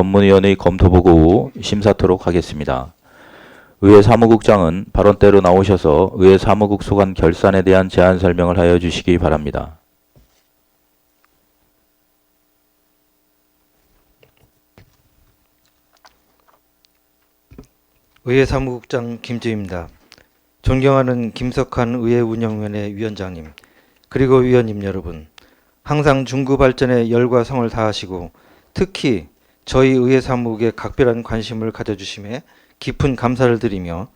전문위원의 검토 보고 후 심사토록 하겠습니다. 의회 사무국장은 발언대로 나오셔서 의회 사무국 소관 결산에 대한 제안 설명을 하여 주시기 바랍니다. 의회 사무국장 김재입니다. 존경하는 김석한 의회 운영위원회 위원장님, 그리고 위원님 여러분, 항상 중구 발전에 열과 성을 다하시고 특히 저희 의회 사무국에 각별한 관심을 가져주심에 깊은 감사를 드리며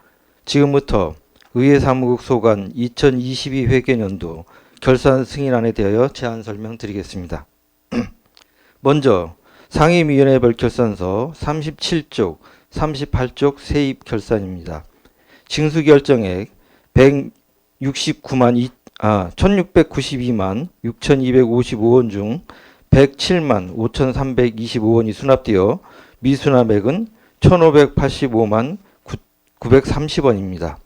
지금부터 의회 사무국 소관 2022 회계년도 결산 승인안에 대하여 제안 설명 드리겠습니다. 먼저 상임위원회별 결산서 37쪽 38쪽 세입 결산입니다. 징수 결정액 169만 2, 아, 1692만 6255원 중 107만 5325원이 수납되어 미수납액은 1585만 930원입니다.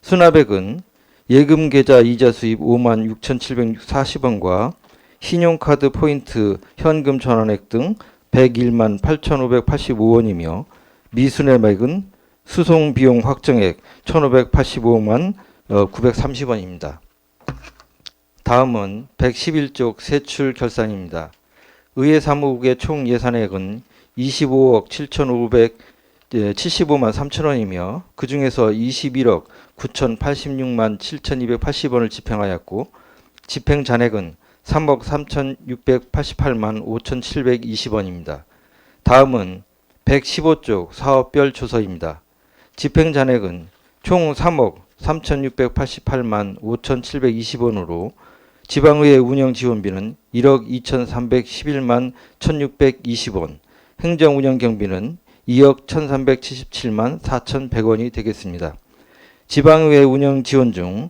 수납액은 예금 계좌 이자 수입 5만 6740원과 신용카드 포인트 현금 전환액 등 101만 8585원이며 미수납액은 수송 비용 확정액 1,585만 930원입니다. 다음은 111쪽 세출 결산입니다. 의회 사무국의 총 예산액은 25억 7,575만 3천 원이며 그 중에서 21억 9,086만 7,280원을 집행하였고 집행 잔액은 3억 3,688만 5,720원입니다. 다음은 115쪽 사업별 조서입니다. 집행 잔액은 총 3억 3,688만 5,720원으로 지방의회 운영 지원비는 1억 2,311만 1,620원, 행정 운영 경비는 2억 1,377만 4,100원이 되겠습니다. 지방의회 운영 지원 중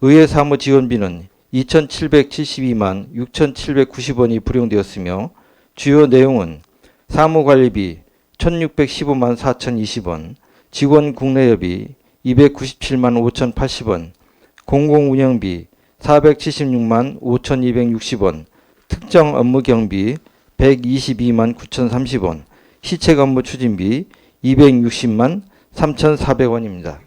의회 사무 지원비는 2,772만 6,790원이 불용되었으며 주요 내용은 사무관리비 1,615만 4,020원, 직원 국내여비 297만 5,080원, 공공운영비 476만 5,260원, 특정 업무 경비 122만 9,030원, 시책 업무 추진비 260만 3,400원입니다.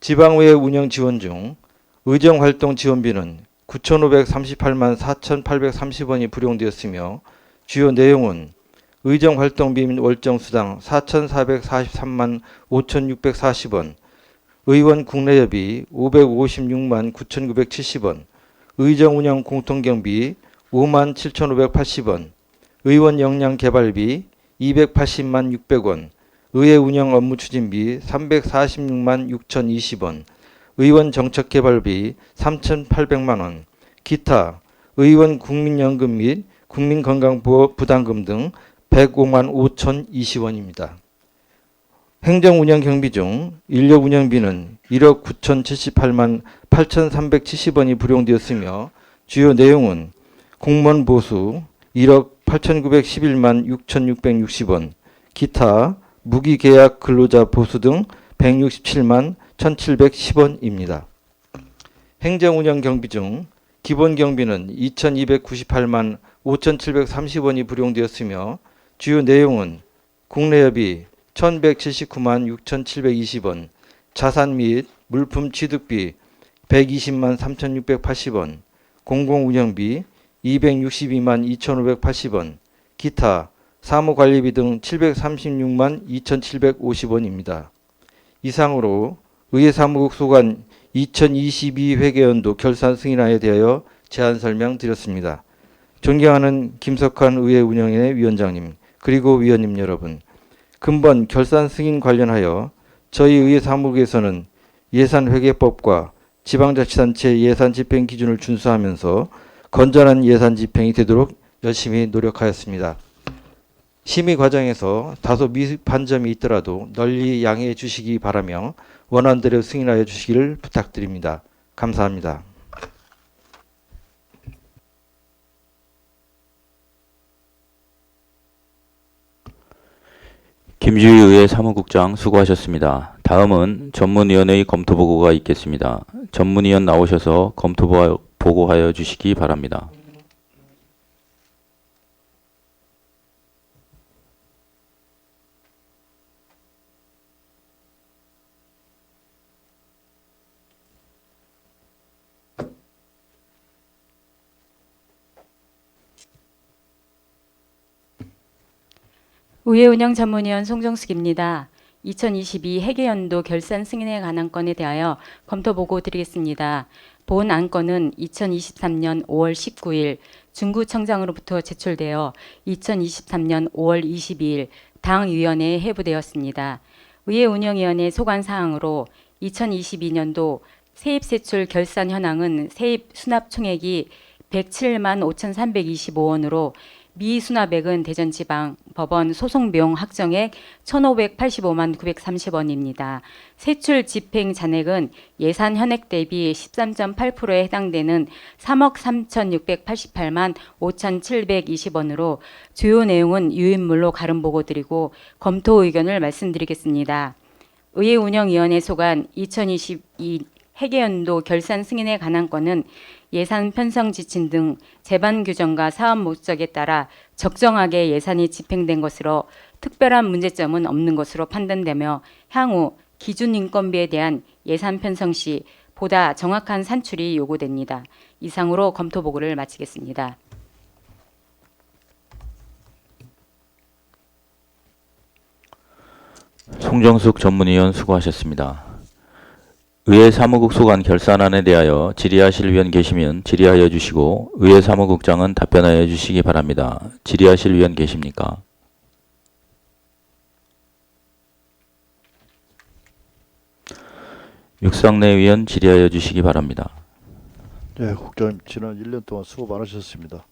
지방의회 운영 지원 중 의정 활동 지원비는 9,538만 4,830원이 불용되었으며 주요 내용은 의정 활동비 및 월정 수당 4,443만 5,640원, 의원 국내여비 556만 9,970원, 의정 운영 공통경비 5만 7,580원, 의원 역량 개발비 280만 600원, 의회 운영 업무 추진비 346만 6,020원, 의원 정책 개발비 3,800만 원, 기타 의원 국민연금 및 국민건강보험 부담금 등 105만 5,020원입니다. 행정 운영 경비 중 인력 운영비는 1억 9,078만 8,370원이 불용되었으며 주요 내용은 공무원 보수 1억 8,911만 6,660원, 기타 무기 계약 근로자 보수 등 167만 1,710원입니다. 행정 운영 경비 중 기본 경비는 2,298만 5,730원이 불용되었으며 주요 내용은 국내여비 1,179만 6,720원, 자산 및 물품 취득비 120만 3,680원, 공공운영비 262만 2,580원, 기타 사무관리비 등 736만 2,750원입니다. 이상으로 의회 사무국 소관 2022 회계연도 결산 승인안에 대하여 제안 설명 드렸습니다. 존경하는 김석환 의회 운영위원회 위원장님 그리고 위원님 여러분 근본 결산 승인 관련하여 저희 의회 사무국에서는 예산회계법과 지방자치단체 예산 집행 기준을 준수하면서 건전한 예산 집행이 되도록 열심히 노력하였습니다. 심의 과정에서 다소 미흡한 점이 있더라도 널리 양해해 주시기 바라며 원안대로 승인하여 주시기를 부탁드립니다. 감사합니다. 김주희 의회 사무국장 수고하셨습니다. 다음은 전문위원회의 검토 보고가 있겠습니다. 전문위원 나오셔서 검토 보- 보고하여 주시기 바랍니다. 의회 운영 전문위원 송정숙입니다. 2022 회계연도 결산 승인에 관한 건에 대하여 검토 보고 드리겠습니다. 본 안건은 2023년 5월 19일 중구청장으로부터 제출되어 2023년 5월 22일 당위원회에 회부되었습니다. 의회 운영위원회 소관 사항으로 2022년도 세입세출 결산 현황은 세입 수납 총액이 107만 5,325원으로 미수납액은 대전지방 법원 소송 비용 확정액 1,585만 930원입니다. 세출 집행 잔액은 예산 현액 대비 13.8%에 해당되는 3억 3,688만 5,720원으로 주요 내용은 유인물로 가름 보고 드리고 검토 의견을 말씀드리겠습니다. 의회 운영위원회 소관 2022 회계연도 결산 승인에 관한 건은 예산 편성 지침 등 재반 규정과 사업 목적에 따라 적정하게 예산이 집행된 것으로 특별한 문제점은 없는 것으로 판단되며 향후 기준 인건비에 대한 예산 편성 시 보다 정확한 산출이 요구됩니다. 이상으로 검토 보고를 마치겠습니다. 송정숙 전문위원 수고하셨습니다. 의회 사무국 소관 결산안에 대하여 질의하실 위원 계시면 질의하여 주시고 의회 사무국장은 답변하여 주시기 바랍니다. 질의하실 위원 계십니까? 육상내 위원 질의하여 주시기 바랍니다. 네, 국장님 지난 1년 동안 수고 많으셨습니다.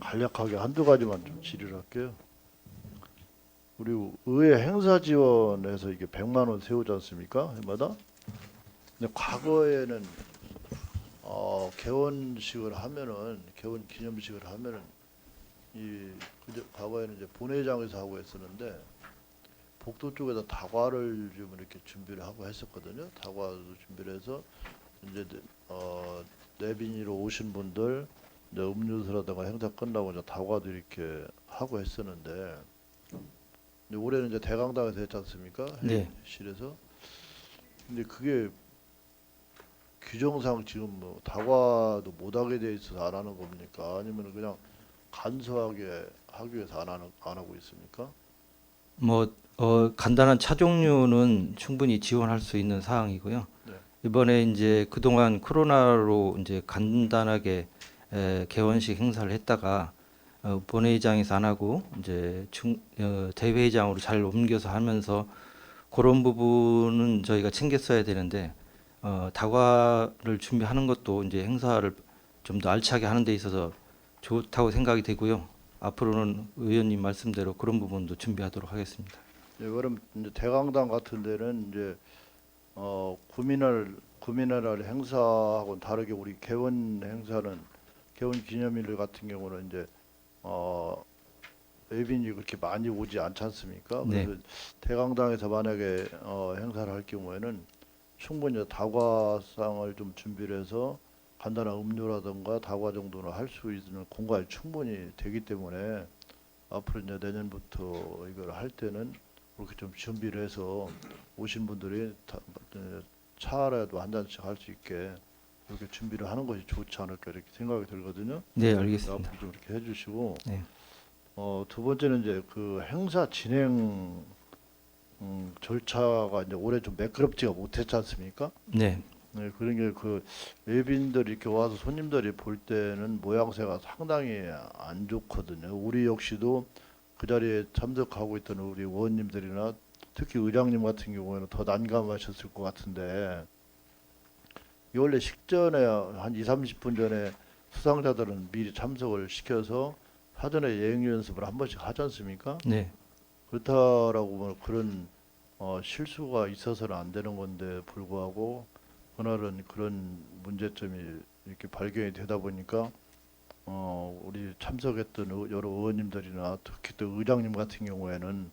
간략하게 한두 가지만 좀 질의를 할게요. 우리 의회 행사 지원에서 이게 100만 원 세우지 않습니까? 해마다. 근데 과거에는 어, 개원식을 하면은 개원 기념식을 하면은 이 그저 과거에는 이제 본회의장에서 하고 했었는데 복도 쪽에다 다과를 좀 이렇게 준비를 하고 했었거든요. 다과도 준비를 해서 이제 어 내빈이로 오신 분들 이제 음료수라든가 행사 끝나고 이제 다과도 이렇게 하고 했었는데 올해는 이제 대강당에서 했지 않습니까? 네. 실에서 근데 그게 규정상 지금 뭐 다과도 못하게 돼 있어서 안 하는 겁니까? 아니면 그냥 간소하게 하기 위해서 안 하는 안 하고 있습니까? 뭐 어, 간단한 차 종류는 충분히 지원할 수 있는 사항이고요. 네. 이번에 이제 그동안 코로나로 이제 간단하게 에, 개원식 행사를 했다가 어, 본회의장에서 안 하고 이제 중, 어, 대회의장으로 잘 옮겨서 하면서 그런 부분은 저희가 챙겼어야 되는데 어, 다과를 준비하는 것도 이제 행사를 좀 더 알차게 하는 데 있어서 좋다고 생각이 되고요. 앞으로는 의원님 말씀대로 그런 부분도 준비하도록 하겠습니다. 예, 그럼 이제 대강당 같은 데는 이제 어 구민을 구민의 행사하고는 다르게 우리 개원 행사는 개원 기념일 같은 경우는 이제 어 외빈이 그렇게 많이 오지 않지 않습니까? 네. 그래서 대강당에서 만약에 어 행사를 할 경우에는 충분히 다과상을 좀 준비를 해서 간단한 음료라든가 다과 정도는 할 수 있는 공간이 충분히 되기 때문에 앞으로 이제 내년부터 이걸 할 때는 그렇게 좀 준비를 해서 오신 분들이 다, 차라도 한 잔씩 할 수 있게 이렇게 준비를 하는 것이 좋지 않을까 이렇게 생각이 들거든요. 네, 알겠습니다. 앞으로 좀 이렇게 해주시고 네. 어, 두 번째는 이제 그 행사 진행 음, 절차가 이제 올해 좀 매끄럽지가 못했지 않습니까? 네, 네, 그런 게그 외빈들이 이렇게 와서 손님들이 볼 때는 모양새가 상당히 안 좋거든요. 우리 역시도 그 자리에 참석하고 있던 우리 의원님들이나 특히 의장님 같은 경우에는 더 난감하셨을 것 같은데 이 원래 식전에 한 2, 30분 전에 수상자들은 미리 참석을 시켜서 사전에 예행 연습을 한 번씩 하지 않습니까? 네, 그렇다라고 보면 그런 어, 실수가 있어서는 안 되는 건데 불구하고 그날은 그런 문제점이 이렇게 발견이 되다 보니까 어, 우리 참석했던 의- 여러 의원님들이나 특히 또 의장님 같은 경우에는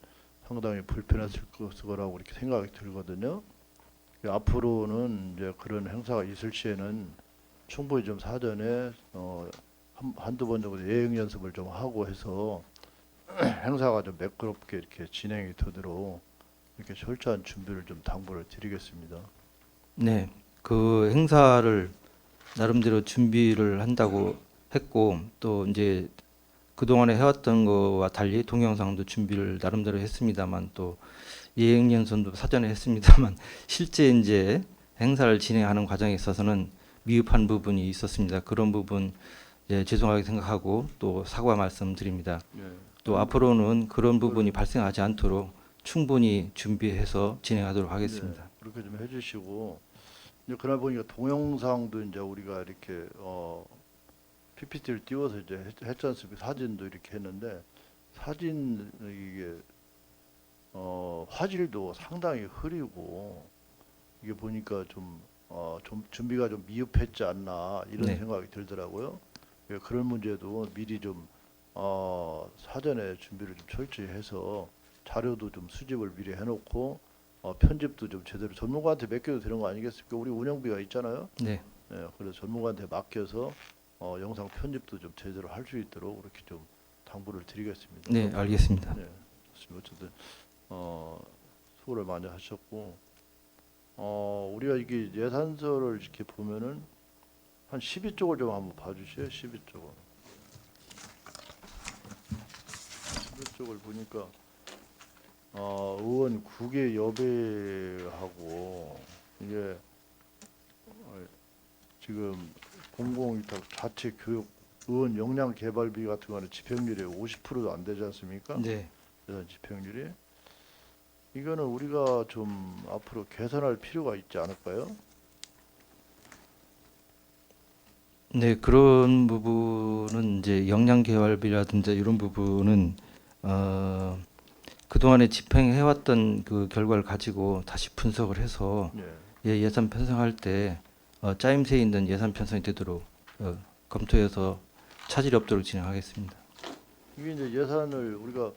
상당히 불편했을 거라고 이렇게 생각이 들거든요. 그 앞으로는 이제 그런 행사가 있을 시에는 충분히 좀 사전에 어, 한, 한두 번 정도 예행 연습을 좀 하고 해서 행사가 좀 매끄럽게 이렇게 진행이 되도록 이렇게 철저한 준비를 좀 당부를 드리겠습니다. 네. 그 행사를 나름대로 준비를 한다고 했고 또 이제 그동안에 해왔던 거와 달리 동영상도 준비를 나름대로 했습니다만 또 예행 연선도 사전에 했습니다만 실제 이제 행사를 진행하는 과정에 있어서는 미흡한 부분이 있었습니다. 그런 부분 예, 죄송하게 생각하고 또 사과 말씀드립니다. 예. 또 앞으로는 그런 부분이 발생하지 않도록 충분히 준비해서 진행하도록 하겠습니다. 네, 그렇게 좀 해주시고 이제 그날 보니까 동영상도 이제 우리가 이렇게 어, PPT를 띄워서 이제 했, 않습니까? 사진도 이렇게 했는데 사진 이게 어, 화질도 상당히 흐리고 이게 보니까 좀, 어, 좀 준비가 좀 미흡했지 않나 이런 네. 생각이 들더라고요. 예, 그런 문제도 미리 좀 어, 사전에 준비를 좀 철저히 해서 자료도 좀 수집을 미리 해놓고 어, 편집도 좀 제대로 전문가한테 맡겨도 되는 거 아니겠습니까? 우리 운영비가 있잖아요. 네, 예, 그래서 전문가한테 맡겨서 어, 영상 편집도 좀 제대로 할 수 있도록 그렇게 좀 당부를 드리겠습니다. 네, 알겠습니다. 네. 어쨌든 어, 수고를 많이 하셨고 어, 우리가 이게 예산서를 이렇게 보면은 한 12쪽을 좀 한번 봐주세요. 12쪽을. 12쪽을 보니까 어, 의원 국외 여배하고 이게 어, 지금 공공위탁 자체 교육 의원 역량 개발비 같은 거는 집행률이 50%도 안 되지 않습니까? 네, 예산 집행률이 이거는 우리가 좀 앞으로 개선할 필요가 있지 않을까요? 네 그런 부분은 이제 역량 개발비라든지 이런 부분은 어, 그 동안에 집행해왔던 그 결과를 가지고 다시 분석을 해서 예. 예, 예 산 편성할 때 어, 짜임새 있는 예산 편성이 되도록 어, 검토해서 차질이 없도록 진행하겠습니다. 이게 이제 예산을 우리가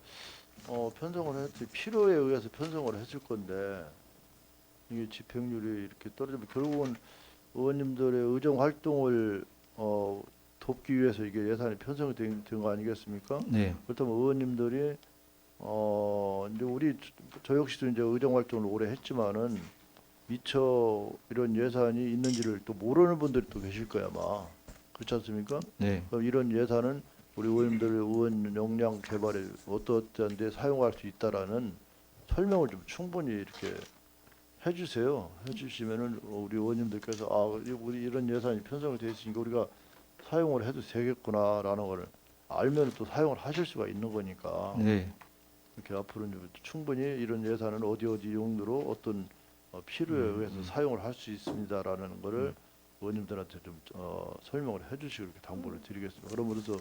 어, 편성을 때 필요에 의해서 편성을 했을 건데 이게 집행률이 이렇게 떨어지면 결국은 의원님들의 의정 활동을 어, 돕기 위해서 이게 예산이 편성이 된 거 아니겠습니까? 네, 그렇다면 의원님들이 어 이제 우리 저- 저 역시도 이제 의정 활동을 오래 했지만은 미처 이런 예산이 있는지를 또 모르는 분들이 또 계실 거야 아마 그렇지 않습니까? 네, 그럼 이런 예산은 우리 의원님들의 의원 역량 개발에 어떠어떠한 데 사용할 수 있다라는 설명을 좀 충분히 이렇게 해주세요. 해주시면은 우리 의원님들께서 아 이- 우리 이런 예산이 편성이 되어 있으니까 우리가 사용을 해도 되겠구나라는 거를 알면 또 사용을 하실 수가 있는 거니까 네, 이렇게 앞으로 는 충분히 이런 예산은 어디 어디 용도로 어떤 어, 필요에 음, 의해서 음. 사용을 할 수 있습니다라는 거를 의원님들한테 좀 어, 설명을 해주시고 이렇게 당부를 드리겠습니다. 그러므로서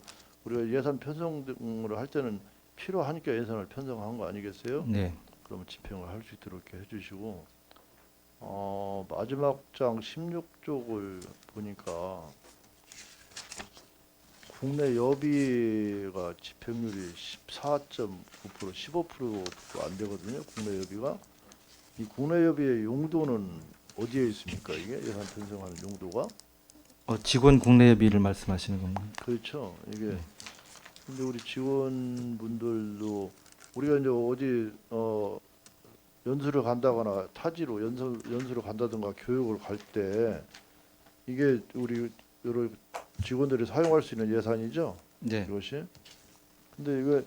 우리가 예산 편성을 할 때는 필요하니까 예산을 편성한 거 아니겠어요? 네, 그러면 집행을 할 수 있도록 이렇게 해주시고 어, 마지막 장 16쪽을 보니까 국내 여비가 집행률이 14.9% 15%도 안 되거든요. 국내 여비가 이 국내 여비의 용도는 어디에 있습니까? 이게 예산 편성하는 용도가 어, 직원 국내 비를 말씀하시는 겁니다. 그렇죠. 이게 네. 근데 우리 직원분들도 우리가 이제 어디 어 연수를 간다거나 타지로 연수 연수를 간다든가 교육을 갈 때 이게 우리 여러 직원들이 사용할 수 있는 예산이죠. 네, 이것이. 근데 이거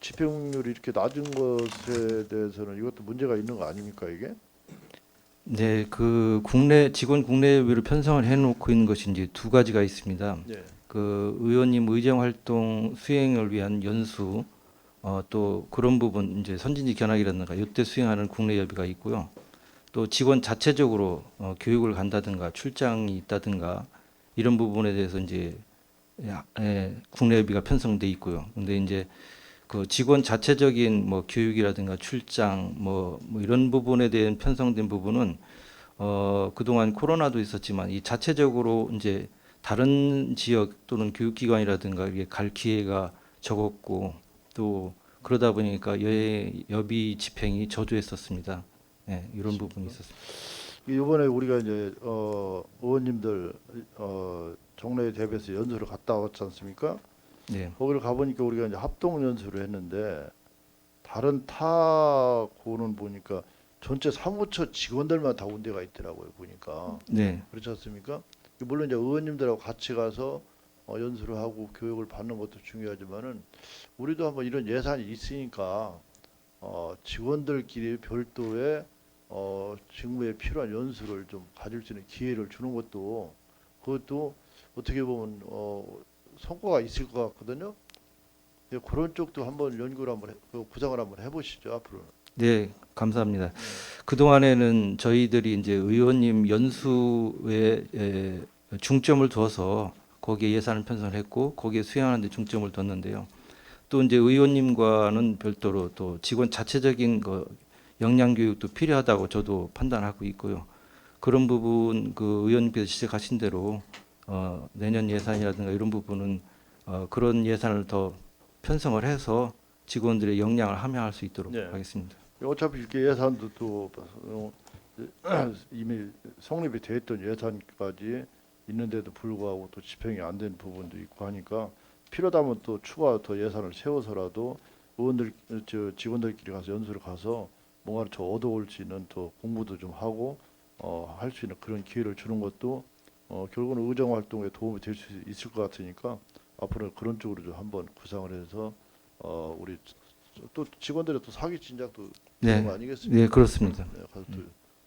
집행률이 이렇게 낮은 것에 대해서는 이것도 문제가 있는 거 아닙니까 이게? 네, 그 국내 직원 국내비를 편성을 해놓고 있는 것이 이제 두 가지가 있습니다. 네. 그 의원님 의정 활동 수행을 위한 연수 어, 또 그런 부분 이제 선진지 견학이라든가 이때 수행하는 국내 여비가 있고요. 또 직원 자체적으로 어, 교육을 간다든가 출장이 있다든가 이런 부분에 대해서 이제 야- 예, 국내 여비가 편성돼 있고요. 근데 이제 그 직원 자체적인 뭐 교육이라든가 출장 뭐, 뭐 이런 부분에 대한 편성된 부분은 어 그동안 코로나도 있었지만 이 자체적으로 이제 다른 지역 또는 교육기관이라든가 이게 갈 기회가 적었고 또 그러다 보니까 여 여비 집행이 저조했었습니다. 예, 이런 부분이 있었습니다. 이번에 우리가 이제 어 의원님들 어 정례 대비해서 연수를 갔다 왔지 않습니까? 네, 거기를 가보니까 우리가 이제 합동 연수를 했는데 다른 타 고는 보니까 전체 사무처 직원들만 다온 데가 있더라고요 보니까 네, 그렇지 않습니까? 물론 이제 의원님들하고 같이 가서 어, 연수를 하고 교육을 받는 것도 중요하지만은 우리도 한번 이런 예산이 있으니까 어, 직원들끼리 별도의 어, 직무에 필요한 연수를 좀 가질 수 있는 기회를 주는 것도 그것도 어떻게 보면 어, 성과가 있을 것 같거든요. 예, 그런 쪽도 한번 연구를 한번 해, 그 구상을 한번 해보시죠 앞으로. 네, 감사합니다. 그 동안에는 저희들이 이제 의원님 연수에 에, 중점을 두어서 거기에 예산을 편성을 했고 거기에 수행하는 데 중점을 뒀는데요. 또 이제 의원님과는 별도로 또 직원 자체적인 그 역량 교육도 필요하다고 저도 판단하고 있고요. 그런 부분 그 의원님께서 지적하신 대로 어, 내년 예산이라든가 이런 부분은 어, 그런 예산을 더 편성을 해서 직원들의 역량을 함양할 수 있도록 네. 하겠습니다. 어차피 이렇게 예산도 또 어, 이미 성립이 돼 있던 예산까지 있는데도 불구하고 또 집행이 안 된 부분도 있고 하니까 필요하다면 또 추가 더 예산을 세워서라도 의원들 저 직원들끼리 가서 연수를 가서 뭔가를 더 얻어올 수 있는 또 공부도 좀 하고 어, 할 수 있는 그런 기회를 주는 것도 어, 결국은 의정 활동에 도움이 될 수 있을 것 같으니까 앞으로 그런 쪽으로 좀 한번 구상을 해서 어, 우리 또 직원들의 또 사기 진작도 네. 그런 거 아니겠습니까? 네, 그렇습니다. 네, 가서 또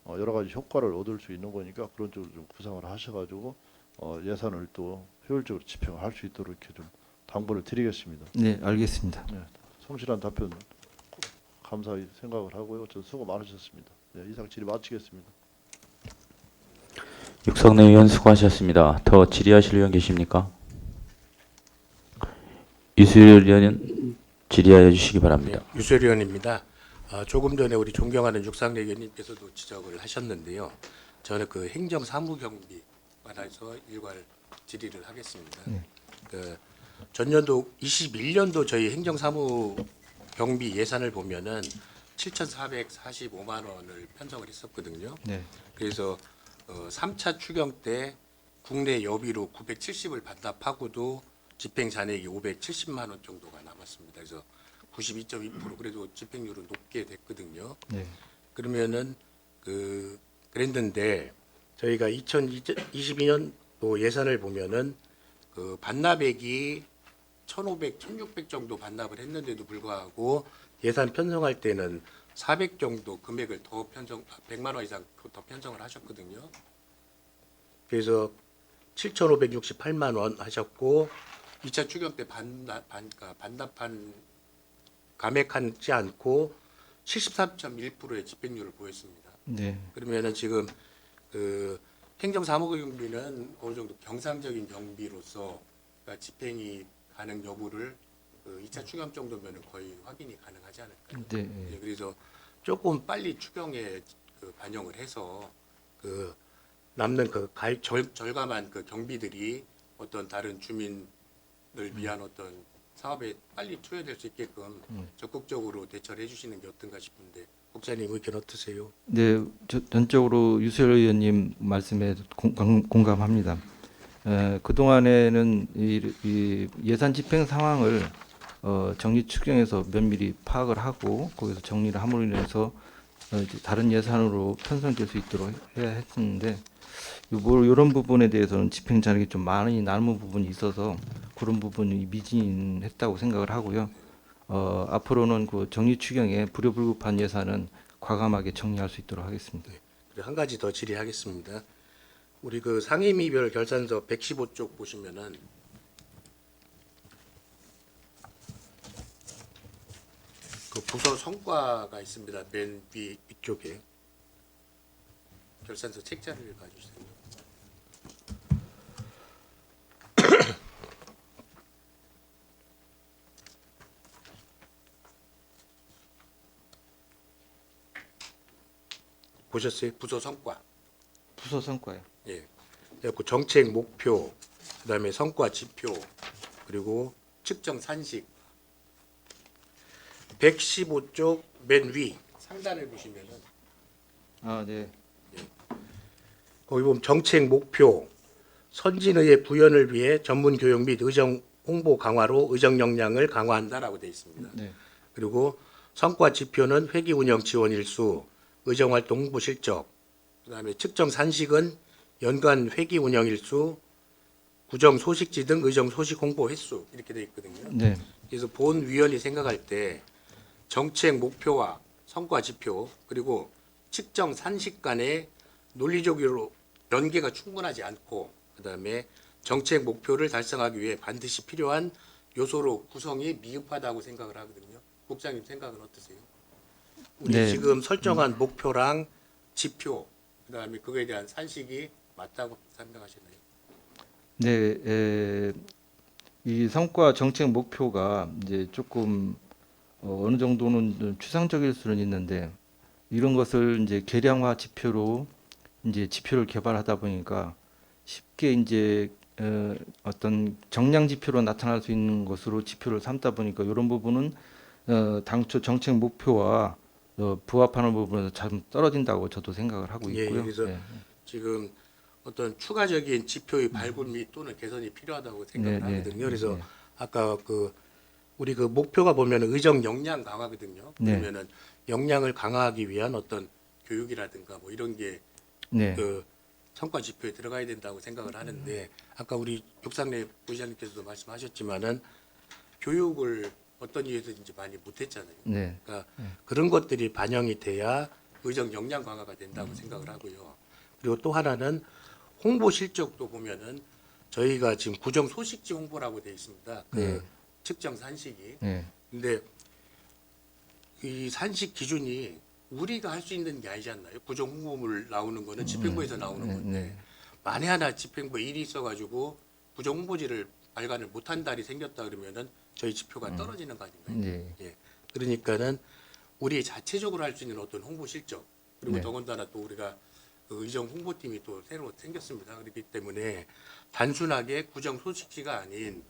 어, 여러 가지 효과를 얻을 수 있는 거니까 그런 쪽으로 좀 구상을 하셔가지고 어, 예산을 또 효율적으로 집행할 수 있도록 이렇게 좀 당부를 드리겠습니다. 네, 알겠습니다. 성실한 답변 감사히 생각을 하고요. 저 수고 많으셨습니다. 네, 이상 질의 마치겠습니다. 육성내 의원 수고하셨습니다. 더 질의하실 의원 계십니까? 이수일 의원은 질의하여 주시기 바랍니다. 네, 유소리 의원입니다. 아, 조금 전에 우리 존경하는 육상래 의원님께서도 지적을 하셨는데요. 저는 그 행정사무경비 관해서 일괄 질의를 하겠습니다. 그 전년도 21년도 저희 행정사무 경비 예산을 보면은 7,445만 원을 편성을 했었거든요. 네. 그래서 어, 3차 추경 때 국내 여비로 970을 반납하고도 집행 잔액이 570만 원 정도가 남았습니다. 그래서 92.2% 그래도 집행률은 높게 됐거든요. 네. 그러면은 그 그랬는데 저희가 2022년 도 예산을 보면은 그 반납액이 1,500, 1,600 정도 반납을 했는데도 불구하고 예산 편성할 때는 400 정도 금액을 더 편성, 100만 원 이상 더 편성을 하셨거든요. 그래서 7,568만 원 하셨고 2차 추경 때 반납, 반, 그러니까 반납한 감액하지 않고 73.1%의 집행률을 보였습니다. 네. 그러면은 지금 그 행정 사무국 경비는 어느 정도 경상적인 경비로서 그러니까 집행이 가능 여부를 그 2차 추경 정도면은 거의 확인이 가능하지 않을까요? 네. 예, 그래서 조금 빨리 추경에 그 반영을 해서 그 남는 그 갈, 절, 절감한 그 경비들이 어떤 다른 주민을 위한 어떤 사업에 빨리 투여될 수 있게끔 적극적으로 대처를 해주시는 게 어떤가 싶은데 국장님 의견 어떠세요? 네, 저, 전적으로 유세열 의원님 말씀에 공, 감합니다 그 동안에는 이, 이 예산 집행 상황을 어, 정리 추경에서 면밀히 파악을 하고 거기서 정리를 함으로 인해서 어, 이제 다른 예산으로 편성될 수 있도록 해야 했었는데 뭐 이런 부분에 대해서는 집행 잔액이 좀 많이 남은 부분이 있어서 그런 부분이 미진했다고 생각을 하고요. 어, 앞으로는 그 정리 추경에 불효불급한 예산은 과감하게 정리할 수 있도록 하겠습니다. 그리고 한 가지 더 질의하겠습니다. 우리 그 상임위별 결산서 115쪽 보시면은 그 부서 성과가 있습니다. 맨 위, 위쪽에 결산서 책자를 봐주세요. 보셨어요? 부서 성과. 부서 성과요. 예. 그래갖고 정책 목표, 그다음에 성과 지표, 그리고 측정 산식. 115쪽 맨 위 상단을 보시면은 아, 네. 거기 보면 정책 목표, 선진의의 구현을 위해 전문 교육 및 의정 홍보 강화로 의정 역량을 강화한다라고 되어 있습니다. 네. 그리고 성과 지표는 회기 운영 지원 일수, 의정 활동 홍보 실적, 그다음에 측정 산식은 연간 회기 운영 일수 구정 소식지 등 의정 소식 홍보 횟수 이렇게 돼 있거든요. 네. 그래서 본 위원이 생각할 때 정책 목표와 성과 지표 그리고 측정 산식 간의 논리적으로 연계가 충분하지 않고 그다음에 정책 목표를 달성하기 위해 반드시 필요한 요소로 구성이 미흡하다고 생각을 하거든요. 국장님 생각은 어떠세요? 우리 네. 지금 설정한 목표랑 지표 그다음에 그거에 대한 산식이 맞다고 생각하시나요? 네, 에, 이 성과 정책 목표가 이제 조금 어, 어느 정도는 추상적일 수는 있는데 이런 것을 이제 계량화 지표로 이제 지표를 개발하다 보니까 쉽게 이제 어, 어떤 정량 지표로 나타날 수 있는 것으로 지표를 삼다 보니까 이런 부분은 어, 당초 정책 목표와 어, 부합하는 부분에서 참 떨어진다고 저도 생각을 하고 예, 있고요. 그래서 예. 지금 어떤 추가적인 지표의 발굴 및 또는 개선이 필요하다고 생각을 네, 네, 하거든요. 그래서 네. 아까 그 우리 그 목표가 보면 의정 역량 강화거든요. 네. 그러면은 역량을 강화하기 위한 어떤 교육이라든가 뭐 이런 게그 네. 성과 지표에 들어가야 된다고 생각을 하는데 아까 우리 육상래 부시장님께서도 말씀하셨지만은 교육을 어떤 이유에서인지 많이 못했잖아요. 네. 그러니까 그런 것들이 반영이 돼야 의정 역량 강화가 된다고 생각을 하고요. 그리고 또 하나는 홍보 실적도 보면은 저희가 지금 구정 소식지 홍보라고 되어 있습니다. 그 네. 측정 산식이. 네. 근데 이 산식 기준이 우리가 할 수 있는 게 아니지 않나요? 구정 홍보물 나오는 거는 집행부에서 나오는 네, 건데 네. 만에 하나 집행부에 일이 있어가지고 구정 홍보지를 발간을 못한 달이 생겼다 그러면은 저희 지표가 떨어지는 거 아닌가요? 네. 예. 그러니까는 우리 자체적으로 할 수 있는 어떤 홍보 실적 그리고 네. 더군다나 또 우리가 그 의정 홍보팀이 또 새로 생겼습니다. 그렇기 때문에 단순하게 구정 소식지가 아닌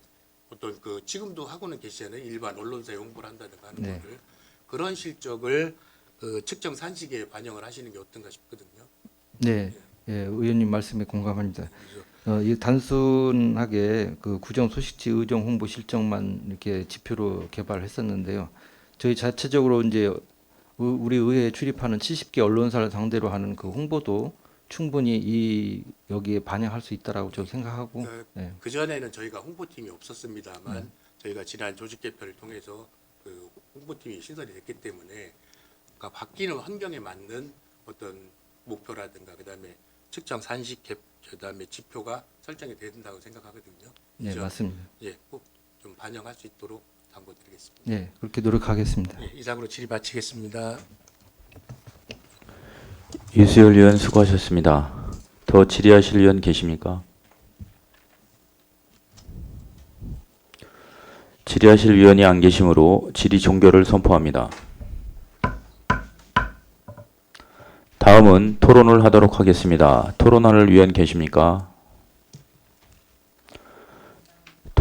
어떤 그 지금도 하고는 계시잖아요. 일반 언론사에 홍보를 한다든가 하는 네. 거를 그런 실적을 그 측정 산식에 반영을 하시는 게 어떤가 싶거든요. 네, 예, 의원님 말씀에 공감합니다. 어, 이 단순하게 그 구정 소식지 의정 홍보 실적만 이렇게 지표로 개발했었는데요. 저희 자체적으로 이제 의- 우리 의회에 출입하는 70개 언론사를 상대로 하는 그 홍보도 충분히 이 여기에 반영할 수 있다라고 저는 생각하고, 그 네, 그 전에는 저희가 홍보팀이 없었습니다만 저희가 지난 조직 개편을 통해서 그 홍보팀이 신설이 됐기 때문에 그러니까 바뀌는 환경에 맞는 어떤 목표라든가 그다음에 측정 산식 개- 그다음에 지표가 설정이 된다고 생각하거든요. 네? 맞습니다. 예, 꼭 좀 반영할 수 있도록 당부드리겠습니다. 네, 그렇게 노력하겠습니다. 예, 이상으로 질의 마치겠습니다. 이수열 의원 수고하셨습니다. 더 질의하실 의원 계십니까? 질의하실 의원이 안 계시므로 질의 종결을 선포합니다. 다음은 토론을 하도록 하겠습니다. 토론할 위원 계십니까?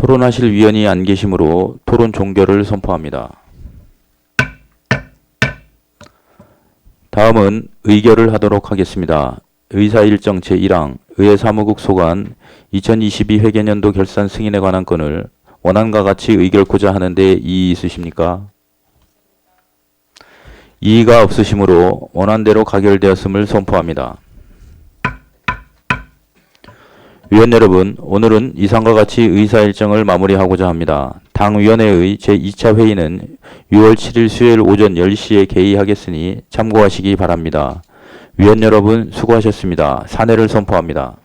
토론하실 위원이 안 계시므로 토론 종결을 선포합니다. 다음은 의결을 하도록 하겠습니다. 의사일정 제1항 의회 사무국 소관 2022 회계년도 결산 승인에 관한 건을 원안과 같이 의결코자 하는데 이의 있으십니까? 이의가 없으시므로 원안대로 가결되었음을 선포합니다. 위원 여러분, 오늘은 이상과 같이 의사 일정을 마무리하고자 합니다. 당위원회의 제2차 회의는 6월 7일 수요일 오전 10시에 개의하겠으니 참고하시기 바랍니다. 위원 여러분 수고하셨습니다. 사내를 선포합니다.